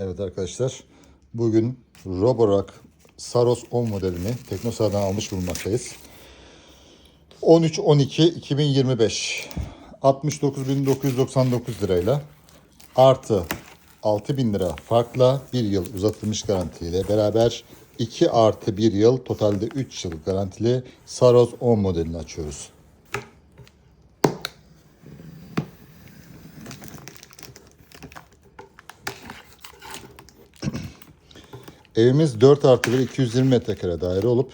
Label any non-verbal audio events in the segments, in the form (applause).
Evet arkadaşlar, bugün Roborock Saros 10 modelini Teknosa'dan almış bulunmaktayız. 13-12-2025 69.999 lirayla artı 6.000 lira farkla 1 yıl uzatılmış garantiyle beraber 2 artı 1 yıl totalde 3 yıl garantili Saros 10 modelini açıyoruz. Evimiz 4 artı 1 220 metrekare daire olup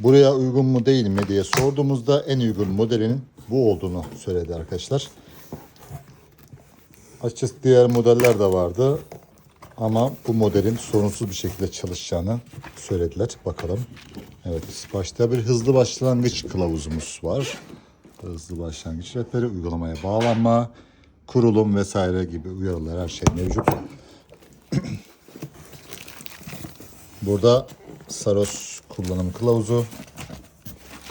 buraya uygun mu değil mi diye sorduğumuzda en uygun modelinin bu olduğunu söyledi arkadaşlar. Açıkçası diğer modeller de vardı ama bu modelin sorunsuz bir şekilde çalışacağını söylediler. Bakalım. Evet başta bir hızlı başlangıç kılavuzumuz var. Hızlı başlangıç rehberi, uygulamaya bağlanma, kurulum vesaire gibi uyarılar her şey mevcut. Burada Saros kullanım kılavuzu.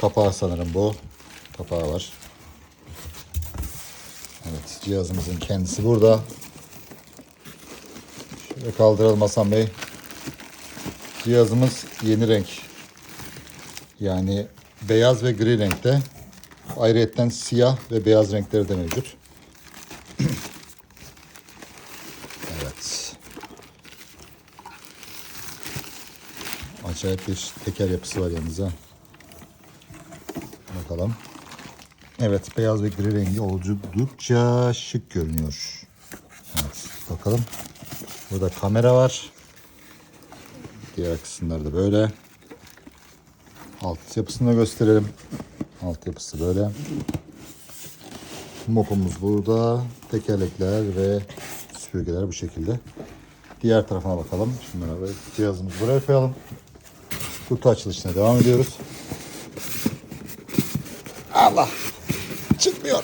Kapağı sanırım bu. Kapağı var. Evet cihazımızın kendisi burada. Şöyle kaldıralım Hasan Bey. Cihazımız yeni renk. Yani beyaz ve gri renkte. Ayrıyetten siyah ve beyaz renkleri de mevcut. (clears throat) evet. Acayip bir teker yapısı var yalnız. Bakalım. Evet beyaz ve gri rengi oldukça şık görünüyor. Evet bakalım. Burada kamera var. Diğer kısımlarda böyle. Alt yapısını da gösterelim. Alt yapısı böyle. Mopumuz burada. Tekerlekler ve süpürgeler bu şekilde. Diğer tarafına bakalım. Şunlara böyle cihazımızı buraya koyalım. Kutu açılışına devam ediyoruz. Allah! Çıkmıyor.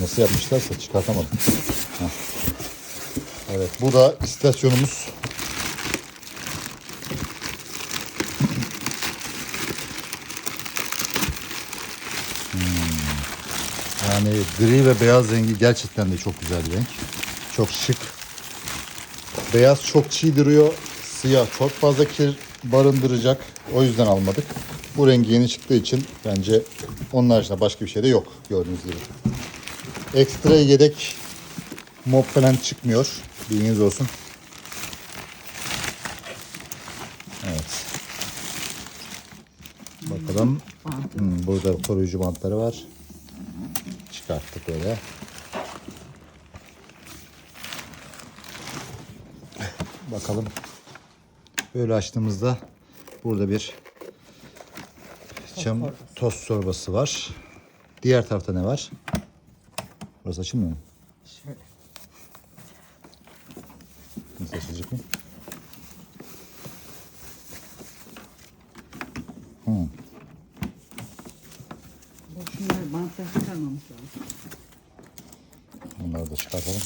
Nasıl yapmışlarsa çıkartamadım. Heh. Evet bu da istasyonumuz. Yani gri ve beyaz rengi gerçekten de çok güzel bir renk. Çok şık. Beyaz çok çiğ duruyor. Siyah çok fazla kir barındıracak. O yüzden almadık. Bu rengi yeni çıktığı için bence onun haricinde başka bir şey de yok gördüğünüz gibi. Ekstra yedek mob falan çıkmıyor. Bilginiz olsun. Evet. Bakalım. Hmm, burada koruyucu bantları var. Çıkarttık böyle. Bakalım. Böyle açtığımızda burada bir çam toz sorbası var. Diğer tarafta ne var? Burası açılmıyor mu? Şöyle. Nasıl açılacak mı? Hmm. Bu şunları bantla çıkarmamış lazım. Bunları da çıkartalım.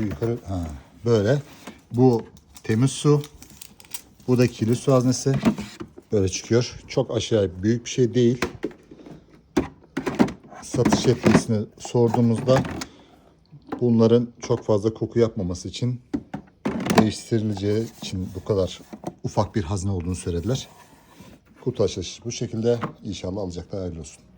Şu yukarı ha, böyle. Bu temiz su. Bu da kirli su haznesi. Böyle çıkıyor. Çok aşağı büyük bir şey değil. Satış yetkisini sorduğumuzda bunların çok fazla koku yapmaması için değiştirileceği için bu kadar ufak bir hazne olduğunu söylediler. Açılışı bu şekilde. İnşallah alacaklar hayırlı olsun.